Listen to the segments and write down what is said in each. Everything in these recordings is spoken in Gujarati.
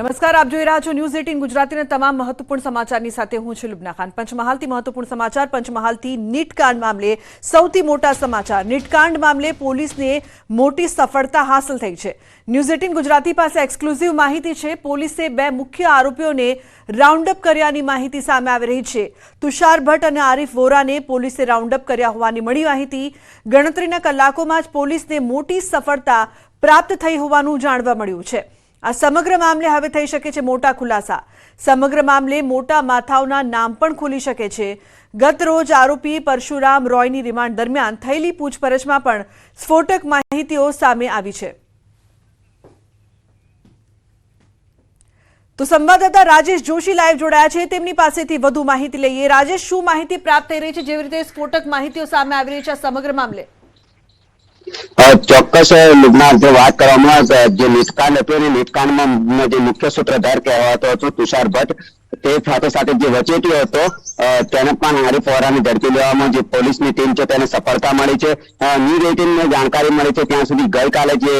નમસ્કાર, આપ જોઈ રહ્યા છો ન્યૂઝ એટીન ગુજરાતીના તમામ મહત્વપૂર્ણ સમાચારની સાથે હું છું લુબના ખાન. પંચમહાલથી મહત્વપૂર્ણ સમાચાર, પંચમહાલથી નીટકાંડ મામલે સૌથી મોટા સમાચાર. નીટકાંડ મામલે પોલીસને મોટી સફળતા હાંસલ થઈ છે. ન્યૂઝ એટીન ગુજરાતી પાસે એક્સક્લુઝિવ માહિતી છે. પોલીસે બે મુખ્ય આરોપીઓને રાઉન્ડ અપ કર્યાની માહિતી સામે આવી રહી છે. તુષાર ભટ્ટ અને આરિફ વોરાને પોલીસે રાઉન્ડઅપ કર્યા હોવાની મળી માહિતી. ગણતરીના કલાકોમાં જ પોલીસને મોટી સફળતા પ્રાપ્ત થઈ હોવાનું જાણવા મળ્યું છે. આ સમગ્ર મામલે હવે થઈ શકે છે મોટા ખુલાસા. સમગ્ર મામલે મોટા માથાઓના નામ પણ ખુલી શકે છે. ગત રોજ આરોપી પરશુરામ રોયની રિમાન્ડ દરમિયાન થયેલી પૂછપરછમાં પણ સ્ફોટક માહિતીઓ સામે આવી છે. તો સંવાદદાતા રાજેશ જોશી લાઈવ જોડાયા છે. તેમની પાસેથી વધુ માહિતી લઈએ. રાજેશ, શું માહિતી પ્રાપ્ત થઈ રહી છે? જેવી રીતે સ્ફોટક માહિતીઓ સામે આવી રહી છે સમગ્ર મામલે? ચોક્કસ લુગના જે વાત કરવામાં જે નીટકાંડ હતું એ નીટકાંડમાં જે મુખ્ય સૂત્રધાર કહેવાતો હતો, તુષાર ભટ્ટ, તે સાથે સાથે જે વચેટીઓ હતો તેને પણ હારી ફોરાને ઝડપી લેવામાં જે પોલીસની ટીમ છે, તેને સફળતા મળી છે. ન્યૂઝ એટીનને જાણકારી મળી છે, ત્યાં સુધી ગઈકાલે જે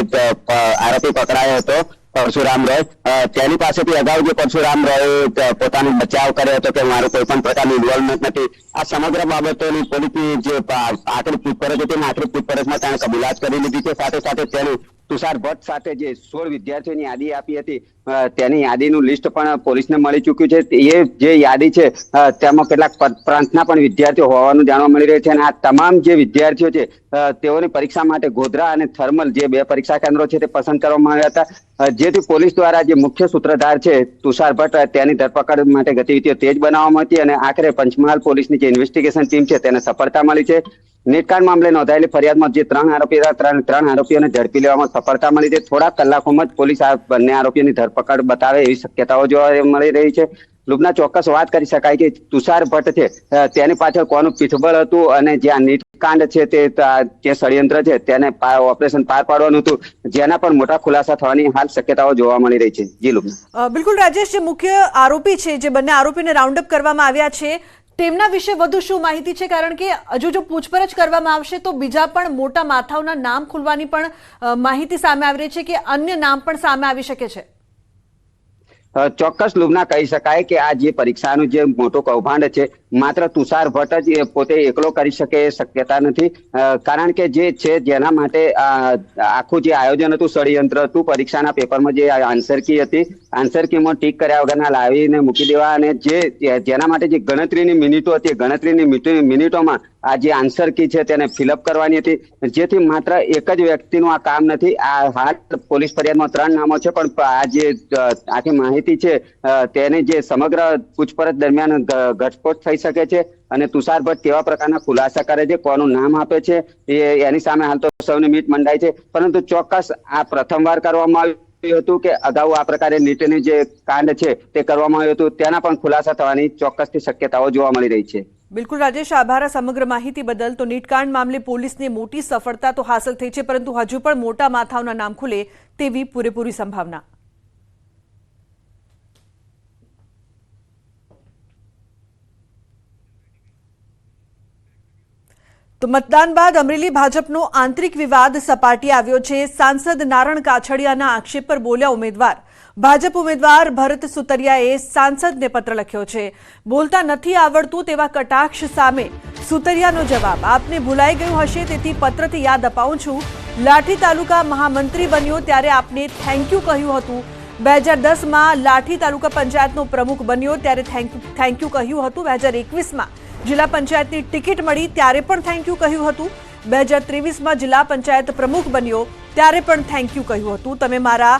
આરોપી પકડાયો હતો પરશુરામ રોય. તેની પાસેથી અગાઉ જે પરશુરામ રોય પોતાનો બચાવ કર્યો હતો કે મારું કોઈ પણ પ્રકારનું ઇન્વોલ્વમેન્ટ નથી, આ સમગ્ર બાબતોની પોલીસની જે આ- આખરી પૂછપરછ હતી આખરી પૂછપરછમાં તેણે કબૂલાત કરી લીધી છે. સાથે સાથે તેનું તુષાર ભટ્ટ સાથે જે સોળ વિદ્યાર્થીઓની યાદી આપી હતી તેની યાદીનું લિસ્ટ પણ પોલીસને મળી ચૂક્યું છે. એ જે યાદી છે તેમાં કેટલાક પ્રાંતના પણ વિદ્યાર્થીઓ હોવાનું જાણવા મળી રહ્યું છે અને આ તમામ જે વિદ્યાર્થીઓ છે તેઓની પરીક્ષા માટે ગોધરા અને થર્મલ જે બે પરીક્ષા કેન્દ્રો છે તે પસંદ કરવામાં આવ્યા હતા. જેથી પોલીસ દ્વારા જે મુખ્ય સૂત્રધાર છે, તુષાર ભટ્ટ તેની ધરપકડ માટે ગતિવિધિઓ તેજ બનાવવામાં હતી અને આખરે પંચમહાલ પોલીસની જે ઇન્વેસ્ટિગેશન ટીમ છે તેને સફળતા મળી છે. નીટકાંડ મામલે નોંધાયેલી ફરિયાદમાં જે ત્રણ આરોપી હતા, ત્રણ ત્રણ આરોપીઓને ઝડપી લેવામાં સફળતા મળી છે. થોડા કલાકોમાં જ પોલીસ આ બંને આરોપીઓની ધરપકડ બતાવે એવી શક્યતાઓ જોવા મળી રહી છે. લુબના ચોક્કસ વાત કરી શકાય કે તુષાર ભટ્ટ છે તેની પાછળ કોનું પીઠબળ હતું અને જ્યાં નીટકાંડ છે તે જે ષડયંત્ર છે તેને ઓપરેશન પાર પાડવાનું હતું, જેના પર મોટા ખુલાસા થવાની હાલ શક્યતાઓ જોવા મળી રહી છે. જી લુબના. બિલકુલ રાજેશ, જે મુખ્ય આરોપી છે, જે બંને આરોપીને રાઉન્ડ અપ કરવામાં આવ્યા છે તેમના વિશે વધુ શું માહિતી છે? કારણ કે હજુ જો પૂછપરછ કરવામાં આવશે તો બીજા પણ મોટા માથાઓના નામ ખુલવાની પણ માહિતી સામે આવી રહી છે કે અન્ય નામ પણ સામે આવી શકે છે. ચોક્કસ લુબના કહી શકાય કે આ જે પરીક્ષાનું જે મોટું કૌભાંડ છે માત્ર તુષાર ભટ્ટ જ પોતે એકલો કરી શકે એ શક્યતા નથી. કારણ કે જે છે જેના માટે આખું જે આયોજન હતું, ષડયંત્ર હતું, પરીક્ષાના પેપરમાં જે આન્સર કી હતી આન્સર કીમાં ટીક કર્યા વગરના લાવીને મૂકી દેવા અને જે જેના માટે જે ગણતરીની મિનિટો હતી, ગણતરીની મિનિટોમાં આ જે આન્સર કી છે તેને ફિલઅપ કરવાની હતી. જેથી માત્ર એક જ વ્યક્તિનું આ કામ નથી. આ હાલ પોલીસ ફરિયાદમાં ત્રણ નામો છે, પણ આ જે આખી માહિતી છે તેને જે સમગ્ર પૂછપરછ દરમિયાન ઘટસ્ફોટ થઈ શકે છે અને તુષાર ભટ્ટ કેવા પ્રકારના ખુલાસા કરે છે, કોનું નામ આપે છે, એ એની સામે હાલ તો સૌની મીટ મંડાય છે. પરંતુ ચોક્કસ આ પ્રથમવાર કરવામાં આવ્યું હતું કે અગાઉ આ પ્રકારે નીટની જે કાંડ છે તે કરવામાં આવ્યું હતું તેના પણ ખુલાસા થવાની ચોક્કસથી શક્યતાઓ જોવા મળી રહી છે. બિલકુલ રાજેશ, આભાર. સમગ્ર માહિતી બદલ તો નીટકાંડ મામલે પોલીસને મોટી સફળતા તો હાંસલ થઈ છે, પરંતુ હજુ પણ મોટા માથાઓના નામ ખુલે તેવી પૂરેપૂરી સંભાવના. તો મતદાન બાદ અમરેલી ભાજપનો આંતરિક વિવાદ સપાટી આવ્યો છે. સાંસદ નારણ કાછડિયાના આક્ષેપ પર બોલ્યા ઉમેદવાર. ભાજપ ઉમેદવાર ભરત સુતરિયાએ સાંસદને પત્ર લખ્યો છે. બોલતા નથી આવડતું તેવા કટાક્ષ સામે સુતરિયાનો જવાબ. આપને ભૂલાઈ ગયું હશે તેથી પત્રથી યાદ અપાવું છું. લાઠી તાલુકા મહામંત્રી બન્યો ત્યારે આપને થેન્ક યુ કહ્યું હતું. બે હજાર દસમાં લાઠી તાલુકા પંચાયતનો પ્રમુખ બન્યો ત્યારે થેન્ક યુ કહ્યું હતું. બે હજાર એકવીસમાં જિલ્લા પંચાયતની ટિકિટ મળી ત્યારે પણ થેન્ક યુ કહ્યું હતું. બે હજાર ત્રેવીસમાં જિલ્લા પંચાયત પ્રમુખ બન્યો ત્યારે પણ થેન્ક યુ કહ્યું હતું. તમે મારા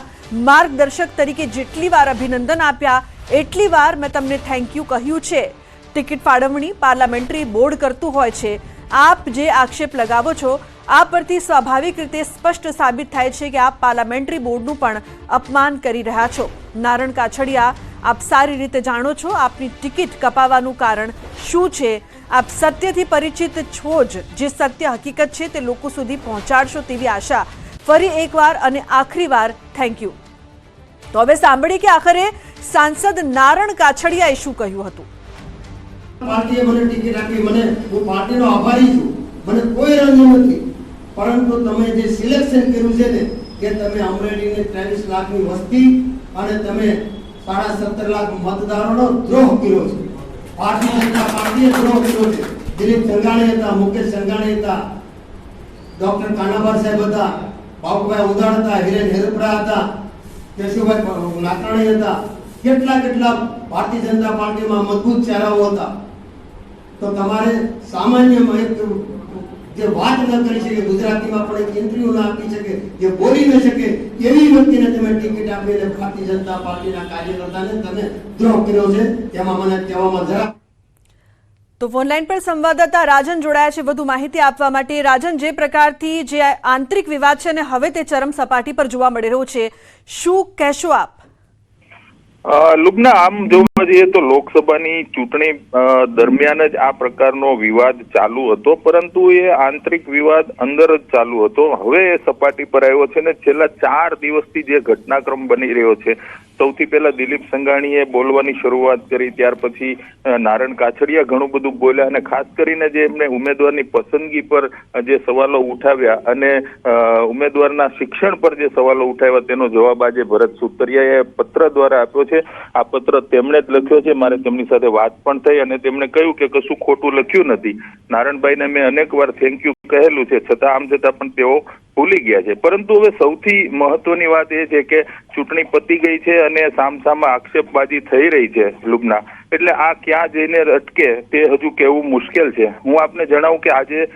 માર્ગદર્શક તરીકે જેટલી વાર અભિનંદન આપ્યા, એટલી વાર મેં તમને થેન્ક યુ કહ્યું છે. ટિકિટ ફાળવણી પાર્લામેન્ટરી બોર્ડ કરતું હોય છે. આપ જે આક્ષેપ લગાવો છો આ પરથી સ્વાભાવિક રીતે સ્પષ્ટ સાબિત થાય છે કે આપ પાર્લામેન્ટરી બોર્ડનું પણ અપમાન કરી રહ્યા છો. નારણ કાછડિયા આપ સારી રીતે જાણો છો, આપની ટિકિટ કપાવવાનું કારણ શું છે? આપ સત્યથી પરિચિત છો જ, જે સત્ય હકીકત છે તે લોકો સુધી પહોંચાડશો તેવી આશા. ફરી એકવાર અને આખરી વાર થેન્ક યુ તો હવે સાંભળી કે આખરે સાંસદ નારણ કાછડિયાએ શું કહ્યું હતું? પાર્ટીએ મને ટિકિટ આપી, મને હું પાર્ટીનો આભારી છું. મને કોઈ રંજ નથી. પરંતુ તમે જે સિલેક્શન કર્યું છે ને, કે તમે અમરેલીને ત્રેવીસ લાખની વસ્તી અને તમે સાડા સત્તર લાખ મતદારોનો દ્રોહ કર્યો છે. ભારતીય જનતા પાર્ટીએ દ્રોહ કર્યો છે. દિલીપ સંઘાણી હતા, મુકેશ સંઘાણી હતા, ડોક્ટર કાનાભાર સાહેબ હતા, બાબુભાઈ ઉદાણ હતા, હિરેન હેરપરા હતા, કેશુભાઈ નાકરાણી હતા. કેટલા કેટલા ભારતીય જનતા પાર્ટીમાં મજબૂત ચહેરાઓ હતા. તો તમારે સામાન્ય એક જે વાત ન કરી શકે, ગુજરાતીમાં પણ ઇન્ટરવ્યુ ના આપી શકે જે બોલી ન શકે, એવી વ્યક્તિને તમે ટિકિટ આપીને ભારતીય જનતા પાર્ટીના કાર્યકર્તાને તમે દ્રોહ કર્યો છે તેમાં મને કહેવામાં જરા તો ફોનલાઈન પર સંવાદદાતા રાજન જોડાયા છે. વધુ માહિતી આપવા માટે રાજન, જે પ્રકારથી જે આંતરિક વિવાદ છે અને હવે તે ચરમ સપાટી પર જોવા મળી રહ્યો છે. શું કહેશો આપ? લુબના, આમ જોવા જઈએ તો લોકસભાની ચૂંટણી દરમિયાન જ આ પ્રકારનો વિવાદ ચાલુ હતો, પરંતુ એ આંતરિક વિવાદ અંદર જ ચાલુ હતો. હવે એ સપાટી પર આવ્યો છે ને છેલ્લા ચાર દિવસથી જે ઘટનાક્રમ બની રહ્યો છે સૌથી પહેલા દિલીપ સંઘાણીએ બોલવાની શરૂઆત કરી, ત્યાર પછી નારણ કાછડિયા ઘણું બધું બોલ્યા અને ખાસ કરીને જે એમને ઉમેદવારની પસંદગી પર જે સવાલો ઉઠાવ્યા અને ઉમેદવારના શિક્ષણ પર જે સવાલો ઉઠાવ્યા તેનો જવાબ આજે ભરત સુતરિયાએ પત્ર દ્વારા આપ્યો છે. આ પત્ર તેમણે જ લખ્યો છે. મારે તેમની સાથે વાત પણ થઈ અને તેમણે કહ્યું કે કશું ખોટું લખ્યું નથી. નારણભાઈને મેં અનેક વાર થેન્ક યુ કહેલું છે. છતાં, આમ છતાં પણ તેઓ ભૂલી ગયા છે. પરંતુ હવે સૌથી મહત્વની વાત એ છે કે ચૂંટણી પતી ગઈ છે અને સામસામા આક્ષેપબાજી થઈ રહી છે લુબના. એટલે આ ક્યાં જઈને અટકે તે હજુ કહેવું મુશ્કેલ છે. હું આપને જણાવું કે આજે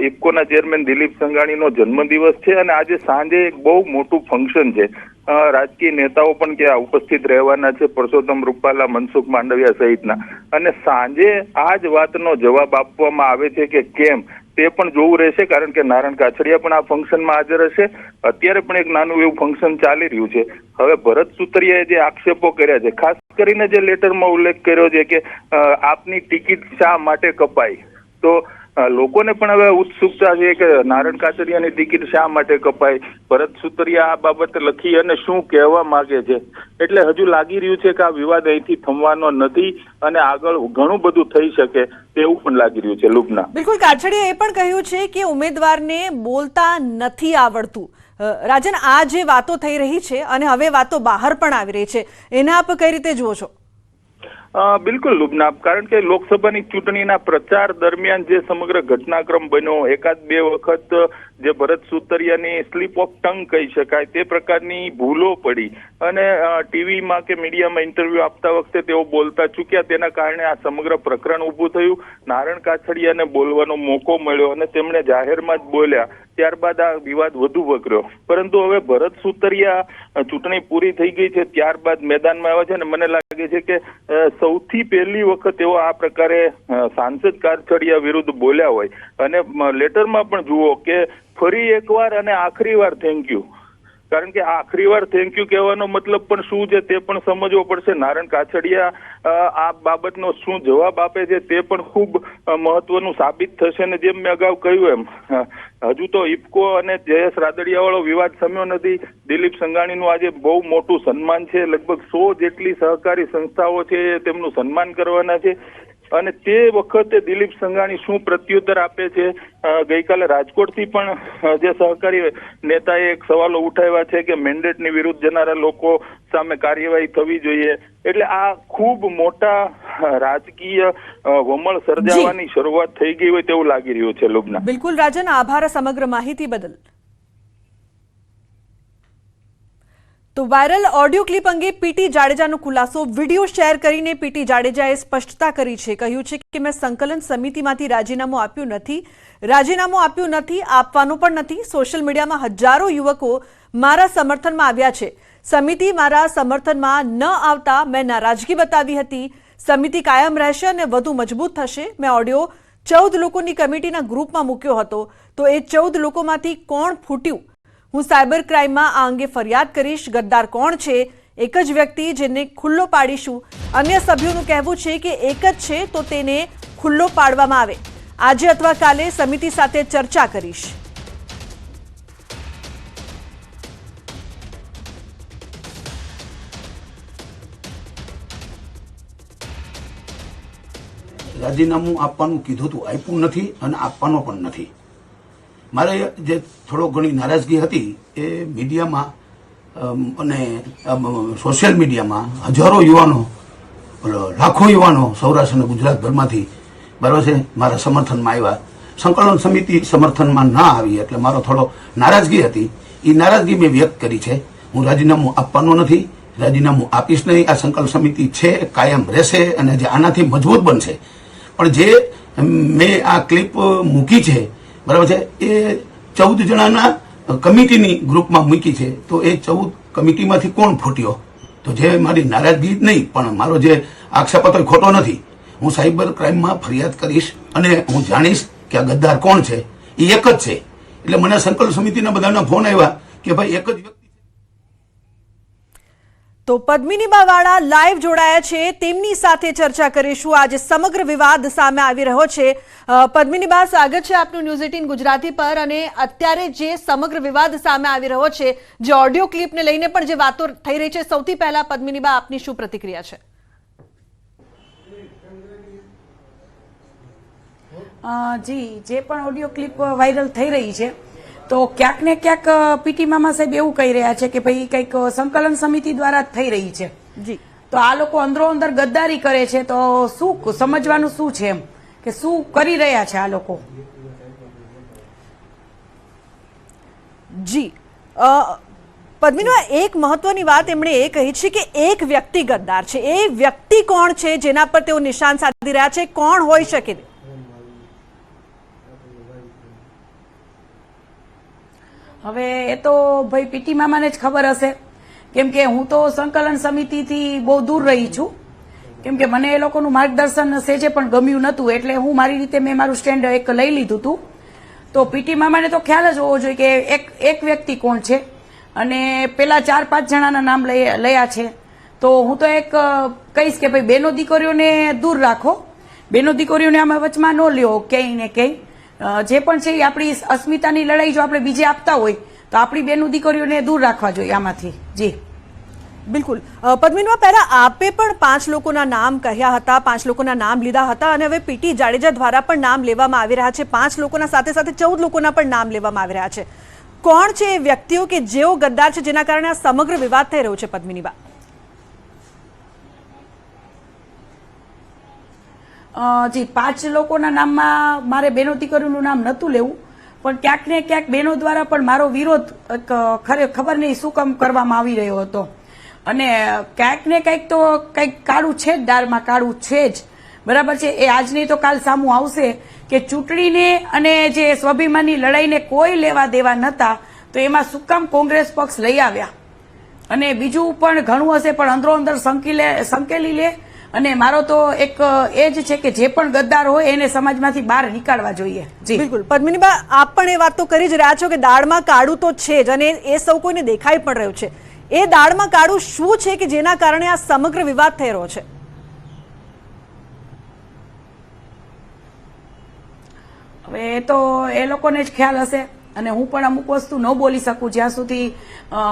ઇફકોના ચેરમેન દિલીપ સંઘાણીનો જન્મદિવસ છે અને આજે સાંજે એક બહુ મોટું ફંક્શન છે. રાજકીય નેતાઓ પણ ત્યાં ઉપસ્થિત રહેવાના છે, પરસોત્તમ રૂપાલા, મનસુખ માંડવિયા સહિતના. અને સાંજે આ જ વાતનો જવાબ આપવામાં આવે છે કે કેમ? તે પણ જોવું રહેશે, કારણ કે નારાયણ કાછડિયા પણ આ ફંક્શનમાં હાજર હશે. અત્યારે પણ એક નાનું એવું ફંક્શન ચાલી રહ્યું છે. હવે ભરત સુતરિયાએ જે આક્ષેપો કર્યા છે, ખાસ કરીને જે લેટરમાં ઉલ્લેખ કર્યો છે કે આપની ટિકિટ શા માટે કપાઈ? તો લોકોને પણ હવે ઉત્સુકતા છે કે નારાયણ કાછડિયાની ટિકિટ શા માટે કપાય ભરત સુતરિયા આ બાબતે લખી અને શું કહેવા માંગે છે? એટલે હજુ લાગી રહ્યું છે કે આ વિવાદ અહીંથી થમવાનો નથી અને આગળ ઘણું બધું થઈ શકે તેવું પણ લાગી રહ્યું છે લુબના. બિલકુલ કાછડીએ એ પણ કહ્યું છે કે ઉમેદવારને બોલતા નથી આવડતું. રાજન, આ જે વાતો થઈ રહી છે અને હવે વાતો બહાર પણ આવી રહી છે, એને આપ કઈ રીતે જુઓ છો? બિલકુલ લુબનાબ કારણ કે લોકસભાની ચૂંટણીના પ્રચાર દરમિયાન જે સમગ્ર ઘટનાક્રમ બન્યો, એકાદ બે વખત જે ભરત સુતરિયાની સ્લીપ ઓફ ટંગ કહી શકાય, તે પ્રકારની ભૂલો પડી. અને ટીવીમાં કે મીડિયામાં ઇન્ટરવ્યુ આપતા વખતે તેઓ બોલતા ચૂક્યા. તેના કારણે આ સમગ્ર પ્રકરણ ઊભું થયું. નારણ કાછડિયાને બોલવાનો મોકો મળ્યો અને તેમણે જાહેરમાં જ બોલ્યા. ત્યારબાદ આ વિવાદ વધુ વકર્યો. પરંતુ હવે ભરત સુતરિયા ચૂંટણી પૂરી થઈ ગઈ છે. ત્યારબાદ મેદાનમાં આવ્યા છે અને મને લાગે છે કે સૌથી પહેલી વખત તેઓ આ પ્રકારે સાંસદ કાછડિયા વિરુદ્ધ બોલ્યા હોય. અને લેટરમાં પણ જુઓ કે ફરી એકવાર અને આખરી વાર થેન્ક યુ કારણ કે આખરી વાર થેન્ક યુ કહેવાનો મતલબ પણ શું છે તે પણ સમજવો પડશે. નારણ કાછડિયા આ બાબતનો શું જવાબ આપે છે તે પણ ખૂબ મહત્વનું સાબિત થશે અને જેમ મેં અગાઉ કહ્યું એમ. હજુ તો ઇફકો અને જયેશ રાદડિયા વાળો વિવાદ સમ્યો નથી. દિલીપ સંઘાણીનું આજે બહુ મોટું સન્માન છે. લગભગ સો જેટલી સહકારી સંસ્થાઓ છે તેમનું સન્માન કરવાના છે. અને તે વખતે દિલીપ સંઘાણી શું પ્રત્યુત્તર આપે છે? ગઈકાલે રાજકોટથી પણ જે સહકારી નેતાએ એક સવાલો ઉઠાવ્યા છે કે મેન્ડેટની વિરુદ્ધ જનારા લોકો સામે કાર્યવાહી થવી જોઈએ. એટલે આ ખૂબ મોટા રાજકીય વમળ સર્જાવાની શરૂઆત થઈ ગઈ હોય તેવું લાગી રહ્યું છે લુબના. બિલકુલ રાજન આભાર સમગ્ર માહિતી બદલ. તો વાયરલ ઓડિયો ક્લિપ અંગે પીટી જાડેજાનો ખુલાસો, વીડિયો શેર કરીને પીટી જાડેજાએ સ્પષ્ટતા કરી છે. કહ્યું છે કે મેં સંકલન સમિતિમાંથી રાજીનામું આપ્યું નથી. રાજીનામું આપ્યું નથી, આપવાનું પણ નથી. સોશિયલ મીડિયામાં હજારો યુવકો મારા સમર્થનમાં આવ્યા છે. સમિતિ મારા સમર્થનમાં ન આવતા મેં નારાજગી બતાવી હતી. સમિતિ કાયમ રહેશે અને વધુ મજબૂત થશે. મેં ઓડિયો ચૌદ લોકોની કમિટીના ગ્રુપમાં મૂક્યો હતો. તો એ ચૌદ લોકોમાંથી કોણ ફૂટ્યું? હું સાયબર ક્રાઇમમાં આ અંગે ફરિયાદ કરીશ. ગદ્દાર કોણ છે? એક જ વ્યક્તિ જેને ખુલ્લો પાડીશું. અન્ય સભ્યોનું કહેવું છે કે એક જ છે તો તેને ખુલ્લો પાડવામાં આવે. આજે અથવા કાલે સમિતિ સાથે ચર્ચા કરીશ. રાજીનામું આપવાનું કીધું હતું આપ્યું નથી અને આપવાનો પણ નથી. મારે જે થોડો ઘણી નારાજગી હતી એ મીડિયામાં અને સોશિયલ મીડિયામાં હજારો યુવાનો લાખો યુવાનો સૌરાષ્ટ્ર અને ગુજરાતભરમાંથી બરાબર છે, મારા સમર્થનમાં આવ્યા. સંકલન સમિતિ સમર્થનમાં ના આવી એટલે મારો થોડો નારાજગી હતી. એ નારાજગી મેં વ્યક્ત કરી છે. હું રાજીનામું આપવાનો નથી, રાજીનામું આપીશ નહીં. આ સંકલન સમિતિ છે, કાયમ રહેશે અને જે આનાથી મજબૂત બનશે. પણ જે મેં આ ક્લિપ મૂકી છે બરાબર છે? એ ચૌદ જણાના કમિટીની ગ્રુપમાં મૂકી છે. તો એ ચૌદ કમિટીમાંથી કોણ ફૂટ્યો? તો જે મારી નારાજગી જ નહીં, પણ મારો જે આક્ષેપ હતો એ ખોટો નથી. હું સાયબર ક્રાઇમમાં ફરિયાદ કરીશ અને હું જાણીશ કે આ ગદ્દાર કોણ છે. એ એક જ છે. એટલે મને સંકલ્પ સમિતિના બધાના ફોન આવ્યા કે ભાઈ, એક જ વ્યક્તિ તો પદ્મિનીબા વાળા લાઈવ જોડાયા છે. તેમની સાથે ચર્ચા કરીશું. આજે સમગ્ર વિવાદ સામે આવી રહ્યો છે. પદ્મિની પદ્મિનીબા, સ્વાગત છે આપનું ન્યૂઝ એટીન ગુજરાતી પર અને અત્યારે જે સમગ્ર વિવાદ સામે આવી રહ્યો છે, જે ઓડિયો ક્લિપને લઈને પણ જે વાતો થઈ રહી છે, સૌથી પહેલા પદ્મિનીબા, આપની શું પ્રતિક્રિયા છે? જી, જે પણ ઓડિયો ક્લિપ વાયરલ થઈ રહી છે તો ક્યાંક ને ક્યાંક પીટી મામા સાહેબ એવું કહી રહ્યા છે કે ભાઈ કંઈક સંકલન સમિતિ દ્વારા થઈ રહી છે. જી. તો આ લોકો અંદરો અંદર ગદ્દારી કરે છે તો શું સમજવાનું શું છે એમ? કે શું કરી રહ્યા છે આ લોકો? જી. અ, એક મહત્વની વાત એમણે એ કહી છે કે એક વ્યક્તિ ગદ્દાર છે. એ વ્યક્તિ કોણ છે જેના પર તેઓ નિશાન સાધી રહ્યા છે? કોણ હોઈ શકે? હવે એ તો ભાઈ પીટી મામાને જ ખબર હશે. કેમ કે હું તો સંકલન સમિતિથી બહુ દૂર રહી છું. કેમ કે મને એ લોકોનું માર્ગદર્શન સેજે પણ ગમ્યું નતું, એટલે હું મારી રીતે મેં મારું સ્ટેન્ડ એક લઈ લીધું હતું તો પીટી મામાને તો ખ્યાલ જ હોવો જોઈએ કે એક એક વ્યક્તિ કોણ છે? અને પેલા ચાર, પાંચ જણાના નામ લયા છે. તો હું તો એક કહીશ કે ભાઈ બેનો દીકરીઓને દૂર રાખો. બેનો દીકરીઓને આમાં વચમાં ન લ્યો, ક્યાંય ને ક્યાંય. જે પણ છે એ આપણી અસ્મિતાની લડાઈ જો આપણે બીજે આપતા હોય, તો આપણી બેનું દીકરીઓને દૂર રાખવા જોઈએ આમાંથી. જી. બિલકુલ. પદ્મિનીમાં પહેલાં આપે પણ પાંચ લોકોના નામ કહ્યા હતા, પાંચ લોકોના નામ લીધા હતા અને હવે પીટી જાડેજા દ્વારા પણ નામ લેવામાં આવી રહ્યા છે. પાંચ લોકોના સાથે સાથે ચૌદ લોકોના પણ નામ લેવામાં આવી રહ્યા છે. કોણ છે એ વ્યક્તિઓ કે જેઓ ગદ્દાર છે જેના કારણે આ સમગ્ર વિવાદ થઈ રહ્યો છે પદ્મિનીબા જી, પાંચ લોકોના નામમાં મારે બેનો દીકરીનું નામ નહોતું લેવું, પણ ક્યાંક ને ક્યાંક બેનો દ્વારા પણ મારો વિરોધ ખરે, ખબર નહીં શું કામ કરવામાં આવી રહ્યો હતો. અને ક્યાંક ને ક્યાંક તો કંઈક કાળું છે જ, દાળમાં કાળું છે જ. બરાબર છે? એ આજની તો કાલ સામું આવશે કે ચૂંટણીને અને જે સ્વાભિમાનની લડાઈને કોઈ લેવા દેવા નહોતા, તો એમાં શું કામ કોંગ્રેસ પક્ષ લઈ આવ્યા? અને બીજું પણ ઘણું હશે, પણ અંદરો અંદર સંકેલી લે અને મારો તો એક એ જ છે કે જે પણ ગદ્દાર હોય એને સમાજમાંથી બહાર નીકાળવા જોઈએ. જી. બિલકુલ. પદ્મિનીબા આપ પણ એ વાત તો કરી જ રહ્યા છો કે દાળમાં કાળું તો છે જ અને એ સૌ કોઈને દેખાઈ પણ રહ્યું છે. એ દાળમાં કાળું શું છે કે જેના કારણે આ સમગ્ર વિવાદ થઈ રહ્યો છે? હવે એ તો એ લોકોને જ ખ્યાલ હશે અને હું પણ અમુક વસ્તુ ન બોલી શકું. જ્યાં સુધી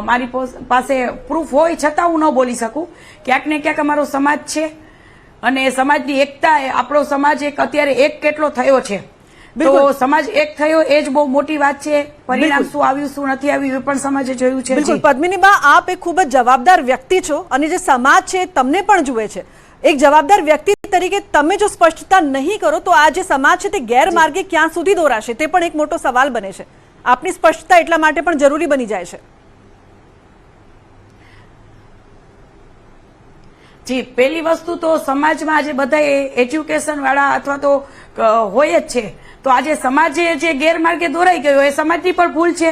મારી પોસ- પાસે પ્રૂફ હોય છતાં હું ન બોલી શકું. ક્યાંક ને ક્યાંક અમારો સમાજ છે. અને સમાજની એકતા એ આપણો સમાજ એક અત્યારે એક કેટલો થયો છે. તો સમાજ એક થયો એ જ બહુ મોટી વાત છે. પરિણામ શું આવ્યું શું નથી આવ્યું એ પણ સમાજે જોયું છે. બિલકુલ. પદ્મિનીબા આપ એક ખૂબ જ જવાબદાર વ્યક્તિ છો અને જે સમાજ છે તમને પણ જુએ છે. એક જવાબદાર વ્યક્તિ તરીકે તમે જો સ્પષ્ટતા નહીં કરો તો આ જે સમાજ છે તે ગેરમાર્ગે ક્યાં સુધી દોરાશે તે પણ એક મોટો સવાલ બને છે. આપની સ્પષ્ટતા એટલા માટે પણ જરૂરી બની જાય છે. જી પહેલી વસ્તુ તો સમાજમાં આજે બધા એજ્યુકેશન વાળા અથવા તો હોય જ છે. તો આજે સમાજે જે ગેરમાર્ગે દોરાઈ ગયો એ સમાજની પણ ભૂલ છે?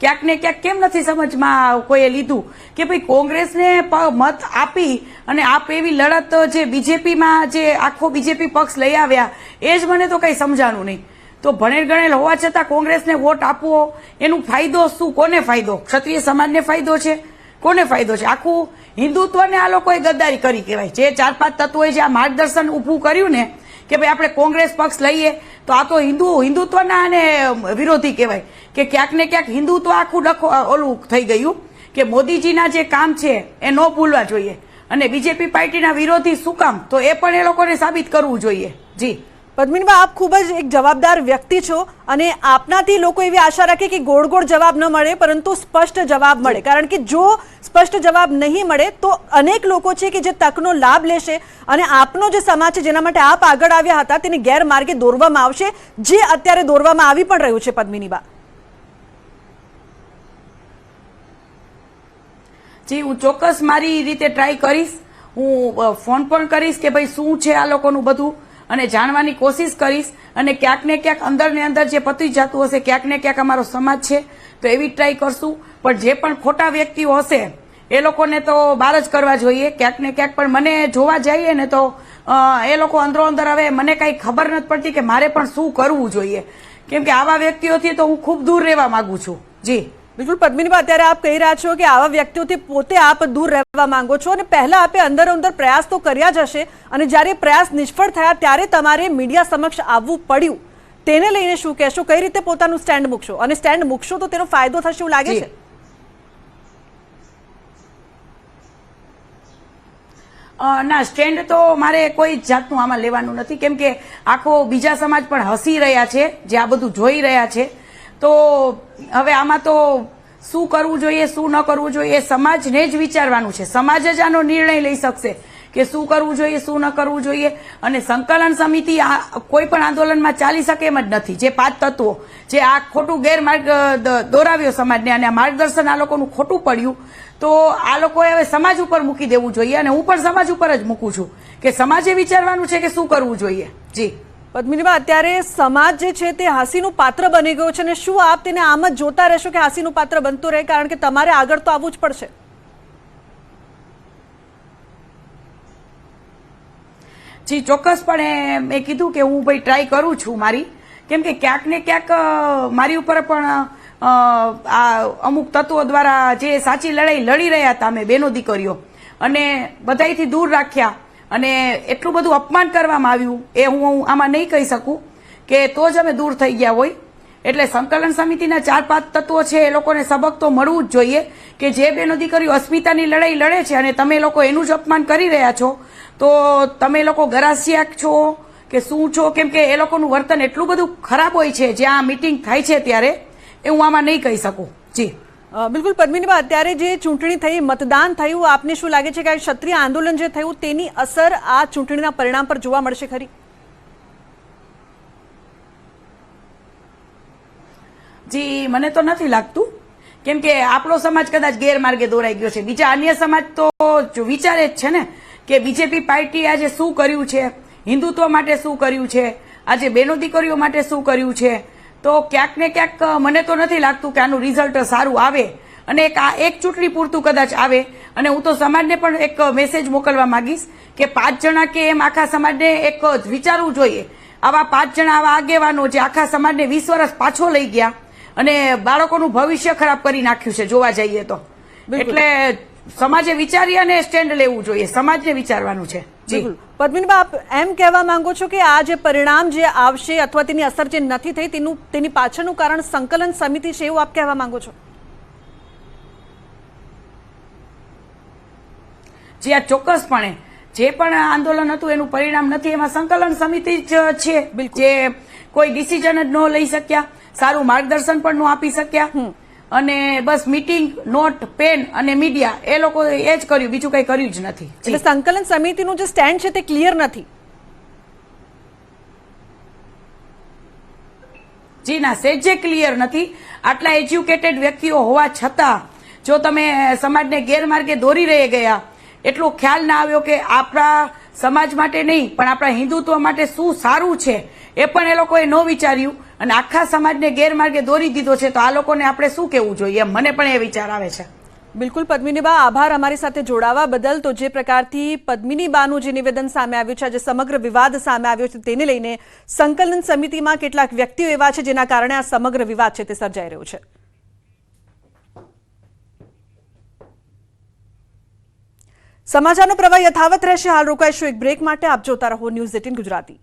ક્યાંક ને ક્યાંક કેમ નથી સમજમાં કોઈએ લીધું? કે ભાઈ કોંગ્રેસને મત આપી અને આપ એવી લડત જે બીજેપીમાં જે આખો બીજેપી પક્ષ લઈ આવ્યા, એ જ મને તો કંઈ સમજાણું નહીં. તો ભણેલ ગણેલ હોવા છતાં કોંગ્રેસને વોટ આપવો, એનું ફાયદો શું? કોને ફાયદો? ક્ષત્રિય સમાજને ફાયદો છે? કોને ફાયદો છે? આખું હિન્દુત્વને આ લોકોએ ગદ્દારી કરી કહેવાય. જે ચાર પાંચ તત્વોએ જે આ માર્ગદર્શન ઊભું કર્યું ને કે ભાઈ આપણે કોંગ્રેસ પક્ષ લઈએ, તો આ તો હિન્દુ, હિન્દુત્વના અને વિરોધી કહેવાય. કે ક્યાંક ને ક્યાંક હિન્દુત્વ આખું ડખો ઓલું થઈ ગયું કે મોદીજીના જે કામ છે એ ન ભૂલવા જોઈએ. અને બીજેપી પાર્ટીના વિરોધી શું કામ? તો એ પણ એ લોકોને સાબિત કરવું જોઈએ. જી. પદ્મિનીબા આપ ખૂબ જ એક જવાબદાર વ્યક્તિ છો અને આપનાથી લોકો એવી આશા રાખે કે ગોળ ગોળ જવાબ ન મળે પરંતુ સ્પષ્ટ જવાબ મળે. કારણ કે જો સ્પષ્ટ જવાબ નહીં મળે તો અનેક લોકો છે કે જે તકનો લાભ લેશે અને આપનો જે સમાજ છે જેના માટે આપ આગળ આવ્યા હતા તેને ગેરમાર્ગે દોરવામાં આવશે જે અત્યારે દોરવામાં આવી પણ રહ્યું છે પદ્મિનીબા. જી હું ચોક્કસ મારી રીતે ટ્રાય કરીશ. હું ફોન પણ કરીશ કે ભાઈ શું છે આ લોકોનું બધું. અને જાણવાની કોશિશ કરીશ. અને ક્યાંક ને ક્યાંક અંદર ને અંદર જે પતી જતું હશે, ક્યાંક ને ક્યાંક અમારો સમાજ છે, તો એવી ટ્રાય કરશું. પણ જે પણ ખોટા વ્યક્તિઓ હશે, એ લોકોને તો બહાર જ કરવા જોઈએ. ક્યાંક ને ક્યાંક પણ મને જોવા જઈએ ને તો એ લોકો અંદરો અંદર હવે મને કાંઈ ખબર નથી પડતી કે મારે પણ શું કરવું જોઈએ. કેમ કે આવા વ્યક્તિઓથી તો હું ખૂબ દૂર રહેવા માંગુ છું. જી. બિલકુલ પદ્મિનીબા અત્યારે આપ કહી રહ્યા છો કે આવા વ્યક્તિઓથી પોતે આપ દૂર રહેવા માંગો છો અને પહેલા આપે અંદર અંદર પ્રયાસ તો કર્યા જ હશે અને જ્યારે પ્રયાસ નિષ્ફળ થયા ત્યારે તમારે મીડિયા સમક્ષ આવવું પડ્યું. તેને લઈને શું કહેશો? કઈ રીતે પોતાનું સ્ટેન્ડ મૂકશો? અને સ્ટેન્ડ મૂકશો તો તેનો ફાયદો થશે એવું લાગે. છે? ના, સ્ટેન્ડ તો મારે કોઈ જાતનું આમાં લેવાનું નથી. કેમ કે આખો બીજા સમાજ પણ હસી રહ્યા છે, જે આ બધું જોઈ રહ્યા છે. તો હવે આમાં તો શું કરવું જોઈએ, શું ન કરવું જોઈએ, સમાજને જ વિચારવાનું છે. સમાજ જ આનો નિર્ણય લઈ શકશે કે શું કરવું જોઈએ, શું ન કરવું જોઈએ. અને સંકલન સમિતિ આ કોઈ પણ આંદોલનમાં ચાલી શકે એમ જ નથી. જે પાંચ તત્વો, જે આ ખોટું ગેરમાર્ગ દોરાવ્યો સમાજને અને આ માર્ગદર્શન આ લોકોનું ખોટું પડ્યું, તો આ લોકોએ હવે સમાજ ઉપર મૂકી દેવું જોઈએ. અને હું પણ સમાજ ઉપર જ મૂકું છું કે સમાજે વિચારવાનું છે કે શું કરવું જોઈએ. જી. પદ્મિનીબા અત્યારે સમાજ જે છે તે હાંસીનું પાત્ર બની ગયો છે અને શું આપ તેને આમ જ જોતા રહેશો કે હાંસીનું પાત્ર બનતું રહે? કારણ કે તમારે આગળ તો આવવું જ પડશે. જી, ચોક્કસપણે મેં કીધું કે હું ભાઈ ટ્રાય કરું છું મારી. કેમ કે ક્યાંક ને ક્યાંક મારી ઉપર પણ આ અમુક તત્વો દ્વારા જે સાચી લડાઈ લડી રહ્યા હતા અમે, બેનો દીકરીઓ. અને બધાયથી દૂર રાખ્યા. અને એટલું બધું અપમાન કરવામાં આવ્યું એ હું આમાં નહીં કહી શકું કે તો જ અમે દૂર થઈ ગયા હોય. એટલે સંકલન સમિતિના ચાર પાંચ તત્વો છે એ લોકોને સબક તો મળવું જ જોઈએ કે જે બેનો દીકરીઓ અસ્મિતાની લડાઈ લડે છે અને તમે લોકો એનું જ અપમાન કરી રહ્યા છો, તો તમે લોકો ગરાસિયા છો કે શું છો? કેમ કે એ લોકોનું વર્તન એટલું બધું ખરાબ હોય છે, જ્યાં મીટિંગ થાય છે ત્યારે, એ હું આમાં નહીં કહી શકું. જી. બિલકુલ પદ્મિનીબા અત્યારે જે ચૂંટણી થઈ, મતદાન થયું, આપને શું લાગે છે કે આ ક્ષત્રિય આંદોલન જે થયું, તેની અસર આ ચૂંટણીના પરિણામ પર જોવા મળશે ખરી? જી, મને તો નથી લાગતું. કેમ કે આપણો સમાજ કદાચ ગેરમાર્ગે દોરાઈ ગયો છે. બીજા અન્ય સમાજ તો વિચારે જ છે ને કે બીજેપી પાર્ટી આજે શું કર્યું છે? હિન્દુત્વ માટે શું કર્યું છે? આજે બેનો દીકરીઓ માટે શું કર્યું છે? તો ક્યાંક ને ક્યાંક મને તો નથી લાગતું કે આનું રિઝલ્ટ સારું આવે. અને એક આ એક ચૂંટણી પૂરતું કદાચ આવે. અને હું તો સમાજને પણ એક મેસેજ મોકલવા માંગીશ કે પાંચ જણા કે એમ આખા સમાજને એક વિચારવું જોઈએ. આવા પાંચ જણા આવા આગેવાનો જે આખા સમાજને વીસ વર્ષ પાછો લઈ ગયા અને બાળકોનું ભવિષ્ય ખરાબ કરી નાખ્યું છે જોવા જઈએ તો. એટલે સમાજે વિચારી અને સ્ટેન્ડ લેવું જોઈએ. સમાજને વિચારવાનું છે. બિલકુલ. પદ્મિનીબા આપ એમ કહેવા માંગો છો કે આ જે પરિણામ જે આવશે અથવા તેની અસર જે નથી થઈ તેનું તેની પાછળનું કારણ સંકલન સમિતિ છે એવું આપ કહેવા માંગો છો? જે આ ચોક્કસપણે. જે પણ આંદોલન હતું એનું પરિણામ નથી. એમાં સંકલન સમિતિ જ છે. જે કોઈ ડિસિઝન જ ન લઈ શક્યા. સારું માર્ગદર્શન પણ ન આપી શક્યા. અને બસ મીટિંગ નોટ પેન અને મીડિયા એ લોકો એ જ કર્યું બીજું કઈ કર્યું જ નથી. એટલે સંકલન સમિતિનું જે સ્ટેન્ડ છે તે ક્લિયર નથી. જી ના સેજે ક્લિયર નથી. આટલા એજ્યુકેટેડ વ્યક્તિઓ હોવા છતાં જો તમે સમાજને ગેરમાર્ગે દોરી રહી ગયા એટલો ખ્યાલ ના આવ્યો કે આપણા સમાજ માટે નહીં પણ આપણા હિન્દુત્વ માટે શું સારું છે એ પણ એ લોકોએ ન વિચાર્યું. અને આખા સમાજને ગેરમાર્ગે દોરી દીધો છે, તો આ લોકોને આપણે શું કહેવું જોઈએ? મને પણ એ વિચાર આવે છે. બિલકુલ પદ્મિનીબા આભાર અમારી સાથે જોડાવા બદલ. તો જે પ્રકારથી પદ્મિનીબાનું જે નિવેદન સામે આવ્યું છે, આજે સમગ્ર વિવાદ સામે આવ્યો છે, તેને લઈને સંકલન સમિતિમાં કેટલાક વ્યક્તિઓ એવા છે જેના કારણે આ સમગ્ર વિવાદ છે તે સર્જાઈ રહ્યો છે. સમાચારનો પ્રવાહ યથાવત રહેશે. હાલ રોકાઈશું એક બ્રેક માટે. આપ જોતા રહો ન્યૂઝ એટીન ગુજરાતી.